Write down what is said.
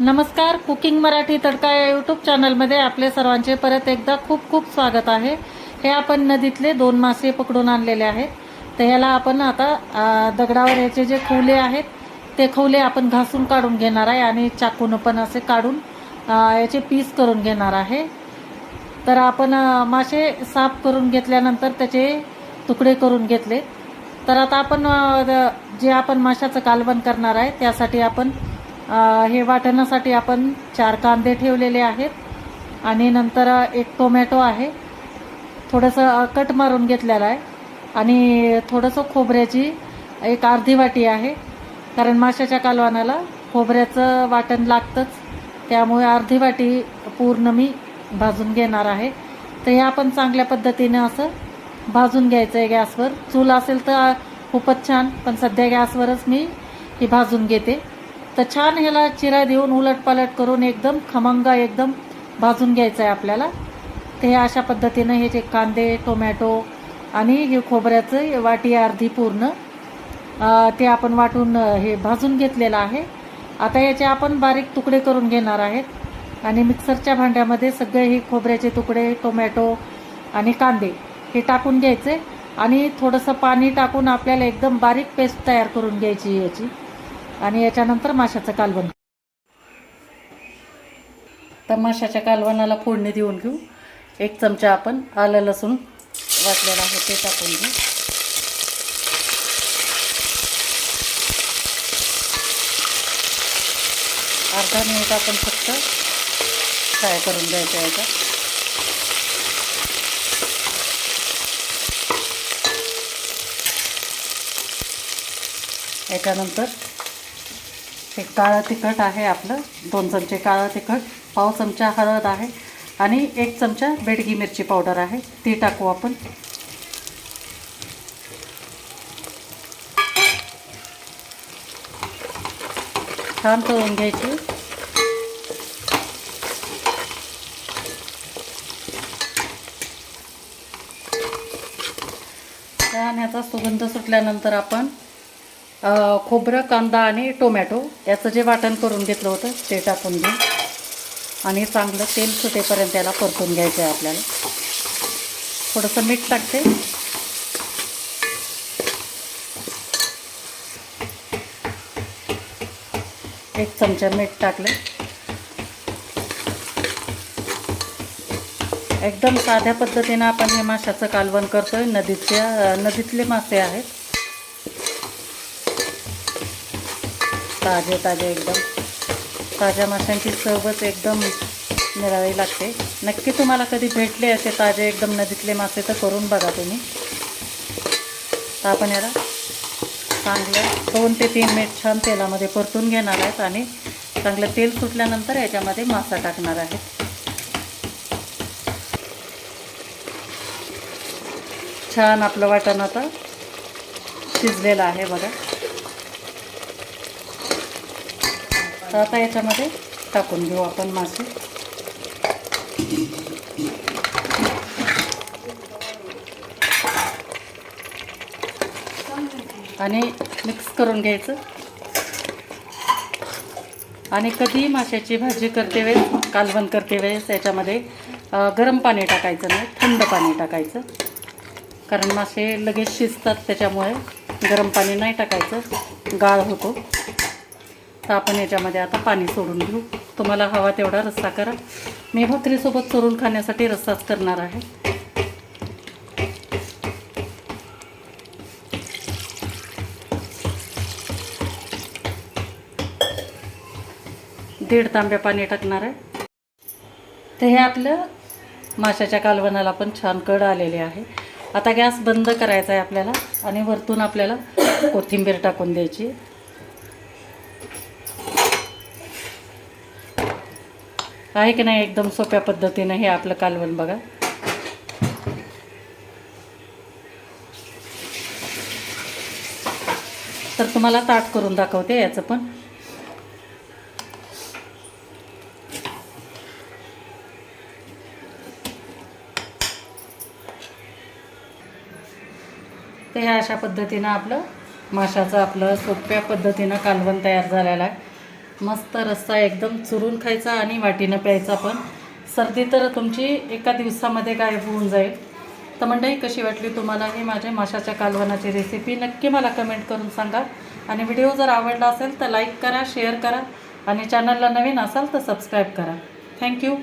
नमस्कार कुकिंग मराठी तडका या यूट्यूब चॅनलमध्ये आपले सर्वांचे परत एकदा खूप खूप स्वागत आहे. हे आपण नदीतले दोन मासे पकडून आणलेले आहेत. तर ह्याला आपण आता दगडावर याचे जे खवले आहेत ते खवले आपण घासून काढून घेणार आहे आणि चाकून पण असे काढून याचे पीस करून घेणार आहे. तर आपण मासे साफ करून घेतल्यानंतर त्याचे तुकडे करून घेतले. तर आता आपण द- जे आपण माशाचं कालवण करणार आहे त्यासाठी आपण हे वाटण्यासाठी आपण चार कांदे ठेवलेले आहेत. आणि नंतर एक टोमॅटो आहे. थोडंसं कट मारून घेतलेलं आहे. आणि थोडंसं खोबऱ्याची एक अर्धी वाटी आहे. कारण माशाच्या कालवानाला खोबऱ्याचं वाटण लागतंच. त्यामुळे अर्धी वाटी पूर्ण मी भाजून घेणार आहे. तर हे आपण चांगल्या पद्धतीने असं भाजून घ्यायचं आहे गॅसवर. चूल असेल तर खूपच छान. पण सध्या गॅसवरच मी ही भाजून घेते. तर छान ह्याला चिरा देऊन उलटपालट करून एकदम खमंग एकदम भाजून घ्यायचं आहे आपल्याला. ते हे अशा पद्धतीनं हे जे कांदे टोमॅटो आणि हे खोबऱ्याचं वाटी अर्धी पूर्ण ते आपण वाटून हे भाजून घेतलेलं आहे. आता याचे आपण बारीक तुकडे करून घेणार आहेत आणि मिक्सरच्या भांड्यामध्ये सगळे हे खोबऱ्याचे तुकडे टोमॅटो आणि कांदे हे टाकून घ्यायचे आणि थोडंसं पाणी टाकून आपल्याला एकदम बारीक पेस्ट तयार करून घ्यायची याची. आणि याच्यानंतर माशाचं कालवण. तर माशाच्या कालवणाला फोडणी देऊन घेऊ. एक चमचा आपण आलं लसूण वाटलेलं आहे ते टाकून घेऊ. अर्धा मिनिट आपण फक्त फ्राय करून द्यायचं याचा याच्यानंतर एक काळं तिखट आहे आपलं. दोन चमचे काळं तिखट पाव चमचा हळद आहे आणि एक चमचा बेडगी मिरची पावडर आहे. ती टाकू आपण. छान तळून घ्यायची. छान ह्याचा सुगंध सुटल्यानंतर आपण खोबरं कांदा आणि टोमॅटो याचं जे वाटण करून घेतलं होतं ते टाकून घेऊ आणि चांगलं तेल सुटेपर्यंत त्याला परतून घ्यायचं आहे आपल्याला. थोडंसं मीठ टाकते. एक चमचा मीठ टाकलं. एकदम साध्या पद्धतीनं आपण हे माशाचं कालवण करतोय. नदीच्या नदीतले मासे आहेत. ताजे ताजे एकदम. ताज्या माशांची चवच एकदम मिळावी लागते. नक्की तुम्हाला कधी भेटले असे ताजे एकदम नदीतले मासे तर करून बघा तुम्ही. तर आपण याला चांगलं दोन ते तीन मिनिट छान तेलामध्ये परतून घेणार आहेत आणि चांगलं तेल सुटल्यानंतर याच्यामध्ये मासा टाकणार आहेत. छान आपलं वाटण आता शिजलेलं आहे बघा. तर आता याच्यामध्ये टाकून घेऊ आपण मासे. आणि मिक्स करून घ्यायचं. आणि कधी माशाची भाजी करते वेळेस कालवण करते वेळेस याच्यामध्ये गरम पाणी टाकायचं नाही थंड पाणी टाकायचं. कारण मासे लगेच शिजतात त्याच्यामुळे गरम पाणी नाही टाकायचं गाळ होतो. तर आपण याच्यामध्ये आता पाणी सोडून घेऊ. तुम्हाला हवा तेवढा रस्सा करा. मी भाकरीसोबत चोरून खाण्यासाठी रस्साच करणार आहे. दीड तांब्या पाणी टाकणार आहे. तर हे आपलं माशाच्या कालवणाला पण छान कड आलेले आहे. आता गॅस बंद करायचा आहे आपल्याला आणि वरतून आपल्याला कोथिंबीर टाकून द्यायची आहे की नाही एकदम सोप्या पद्धतीनं हे आपलं कालवण बघा. तर तुम्हाला ताट करून दाखवते याचं पण. तर ह्या अशा पद्धतीनं आपलं माशाचं आपलं सोप्या पद्धतीनं कालवण तयार झालेलं आहे. मस्त रस्सा एकदम चुरून खायचा आणि वाटीनं प्यायचा पण. सर्दी तर तुमची एका दिवसामध्ये गायब होऊन जाईल. तर मंडळी कशी वाटली तुम्हाला ही माझ्या माशाच्या कालवणाची रेसिपी नक्की मला कमेंट करून सांगा. आणि व्हिडिओ जर आवडला असेल तर लाईक करा शेअर करा. आणि चॅनलला नवीन असाल तर सबस्क्राईब करा. थँक्यू